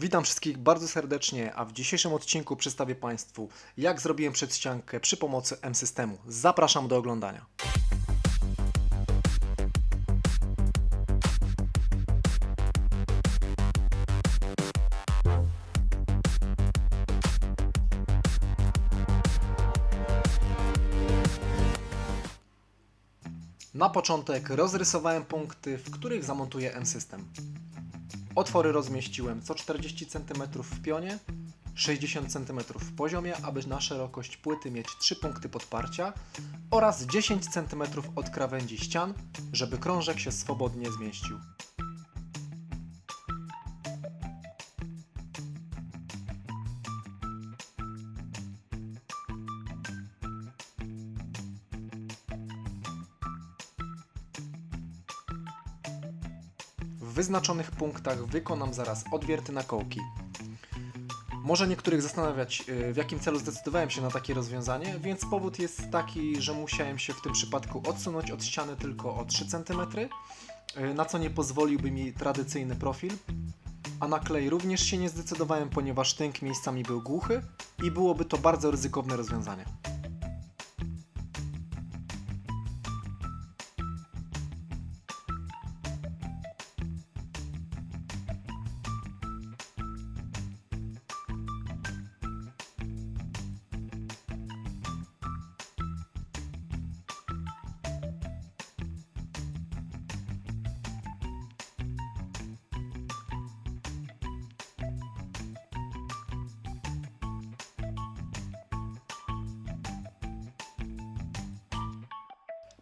Witam wszystkich bardzo serdecznie, a w dzisiejszym odcinku przedstawię Państwu, jak zrobiłem przedściankę przy pomocy M-Systemu. Zapraszam do oglądania. Na początek rozrysowałem punkty, w których zamontuję M-System. Otwory rozmieściłem co 40 cm w pionie, 60 cm w poziomie, aby na szerokość płyty mieć 3 punkty podparcia oraz 10 cm od krawędzi ścian, żeby krążek się swobodnie zmieścił. Wyznaczonych punktach wykonam zaraz odwierty na kołki. Może niektórych zastanawiać, y, w jakim celu zdecydowałem się na takie rozwiązanie, więc powód jest taki, że musiałem się w tym przypadku odsunąć od ściany tylko o 3 cm, y, na co nie pozwoliłby mi tradycyjny profil. A na klej również się nie zdecydowałem, ponieważ tynk miejscami był głuchy i byłoby to bardzo ryzykowne rozwiązanie.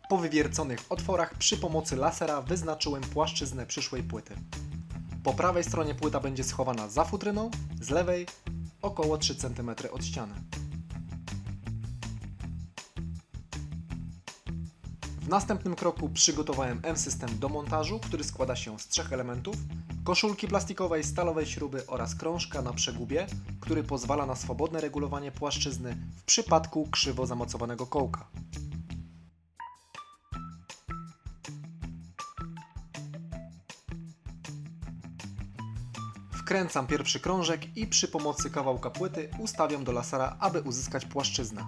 Po wywierconych otworach przy pomocy lasera wyznaczyłem płaszczyznę przyszłej płyty. Po prawej stronie płyta będzie schowana za futryną, z lewej około 3 cm od ściany. W następnym kroku przygotowałem M-system do montażu, który składa się z trzech elementów: koszulki plastikowej, stalowej śruby oraz krążka na przegubie, który pozwala na swobodne regulowanie płaszczyzny w przypadku krzywo zamocowanego kołka. Wkręcam pierwszy krążek i przy pomocy kawałka płyty ustawiam do lasera, aby uzyskać płaszczyznę.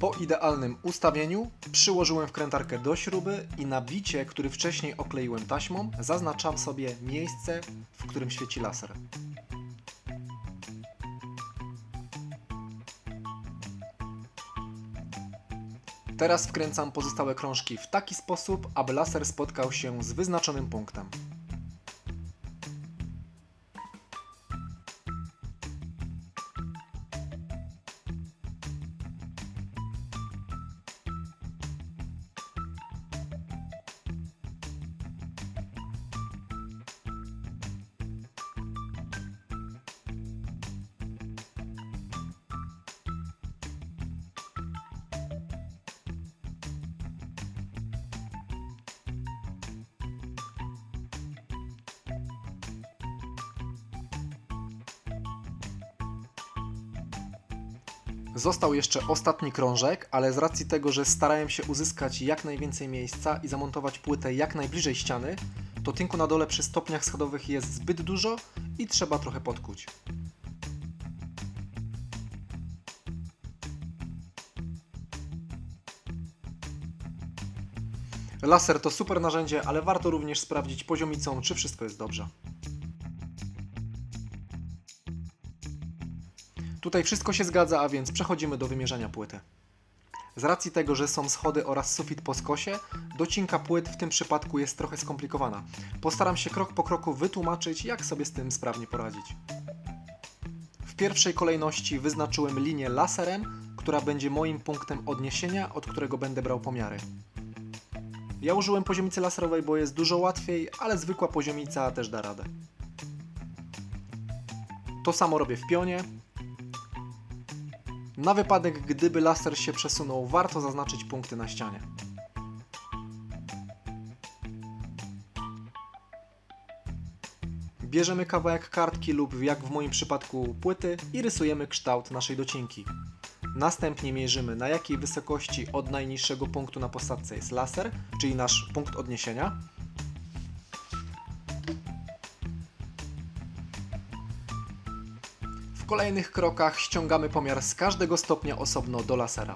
Po idealnym ustawieniu przyłożyłem wkrętarkę do śruby i na bicie, który wcześniej okleiłem taśmą, zaznaczam sobie miejsce, w którym świeci laser. Teraz wkręcam pozostałe krążki w taki sposób, aby laser spotkał się z wyznaczonym punktem. Został jeszcze ostatni krążek, ale z racji tego, że starałem się uzyskać jak najwięcej miejsca i zamontować płytę jak najbliżej ściany, to tynku na dole przy stopniach schodowych jest zbyt dużo i trzeba trochę podkuć. Laser to super narzędzie, ale warto również sprawdzić poziomicą, czy wszystko jest dobrze. Tutaj wszystko się zgadza, a więc przechodzimy do wymierzania płyty. Z racji tego, że są schody oraz sufit po skosie, docinka płyt w tym przypadku jest trochę skomplikowana. Postaram się krok po kroku wytłumaczyć, jak sobie z tym sprawnie poradzić. W pierwszej kolejności wyznaczyłem linię laserem, która będzie moim punktem odniesienia, od którego będę brał pomiary. Ja użyłem poziomicy laserowej, bo jest dużo łatwiej, ale zwykła poziomica też da radę. To samo robię w pionie, na wypadek, gdyby laser się przesunął, warto zaznaczyć punkty na ścianie. Bierzemy kawałek kartki lub jak w moim przypadku płyty i rysujemy kształt naszej docinki. Następnie mierzymy na jakiej wysokości od najniższego punktu na posadce jest laser, czyli nasz punkt odniesienia. W kolejnych krokach ściągamy pomiar z każdego stopnia osobno do lasera.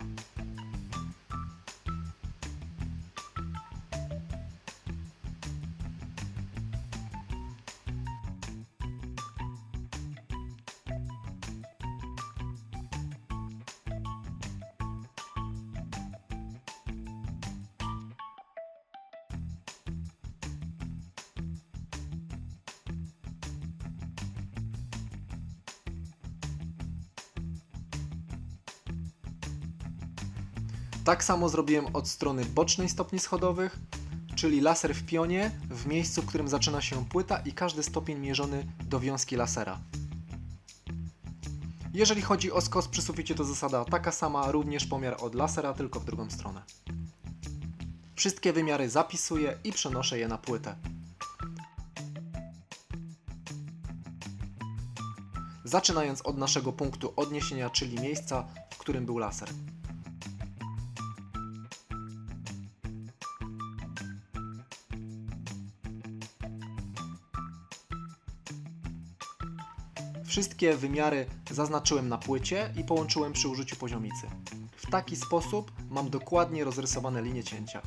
Tak samo zrobiłem od strony bocznej stopni schodowych, czyli laser w pionie, w miejscu, w którym zaczyna się płyta i każdy stopień mierzony do wiązki lasera. Jeżeli chodzi o skos przy suficie, to zasada taka sama, również pomiar od lasera, tylko w drugą stronę. Wszystkie wymiary zapisuję i przenoszę je na płytę. Zaczynając od naszego punktu odniesienia, czyli miejsca, w którym był laser. Wszystkie wymiary zaznaczyłem na płycie i połączyłem przy użyciu poziomicy. W taki sposób mam dokładnie rozrysowane linie cięcia.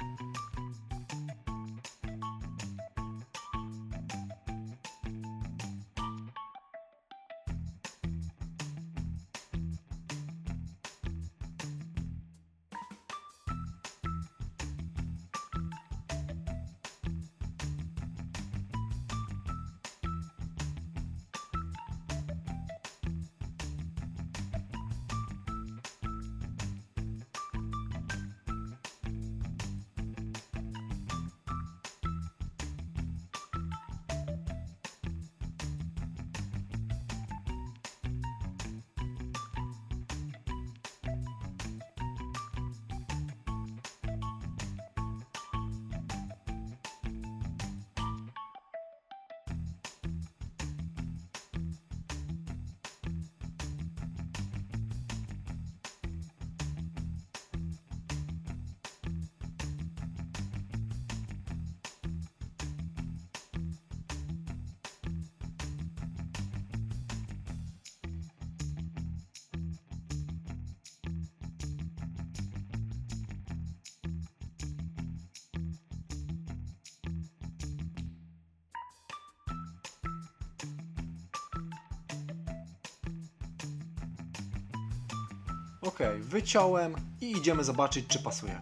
Ok, wyciąłem i idziemy zobaczyć, czy pasuje.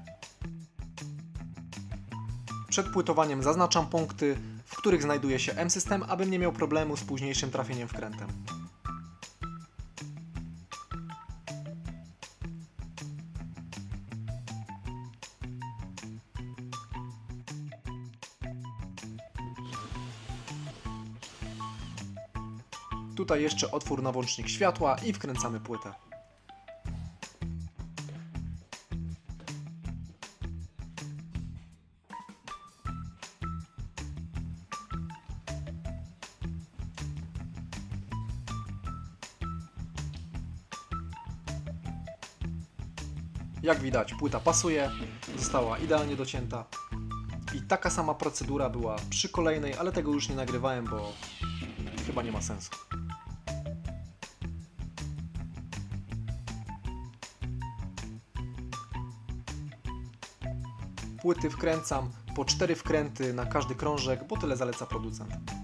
Przed płytowaniem zaznaczam punkty, w których znajduje się M-System, abym nie miał problemu z późniejszym trafieniem wkrętem. Tutaj jeszcze otwór na włącznik światła i wkręcamy płytę. Jak widać, płyta pasuje, została idealnie docięta. I taka sama procedura była przy kolejnej, ale tego już nie nagrywałem, bo chyba nie ma sensu. Płyty wkręcam po cztery wkręty na każdy krążek, bo tyle zaleca producent.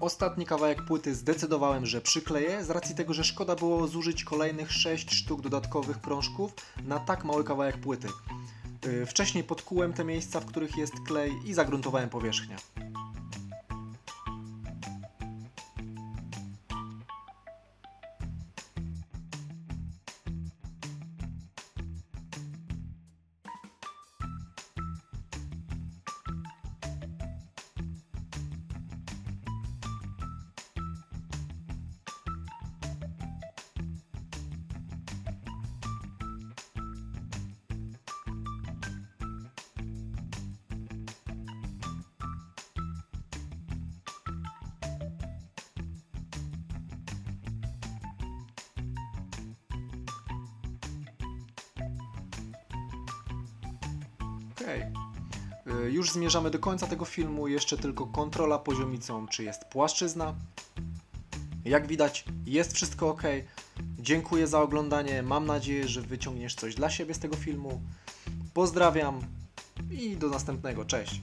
Ostatni kawałek płyty zdecydowałem, że przykleję, z racji tego, że szkoda było zużyć kolejnych 6 sztuk dodatkowych krążków na tak mały kawałek płyty. Y, wcześniej podkułem te miejsca, w których jest klej i zagruntowałem powierzchnię. Okej. Y, Już zmierzamy do końca tego filmu, jeszcze tylko kontrola poziomicą, czy jest płaszczyzna. Jak widać, jest wszystko ok. Dziękuję za oglądanie. Mam nadzieję, że wyciągniesz coś dla siebie z tego filmu. Pozdrawiam i do następnego. Cześć.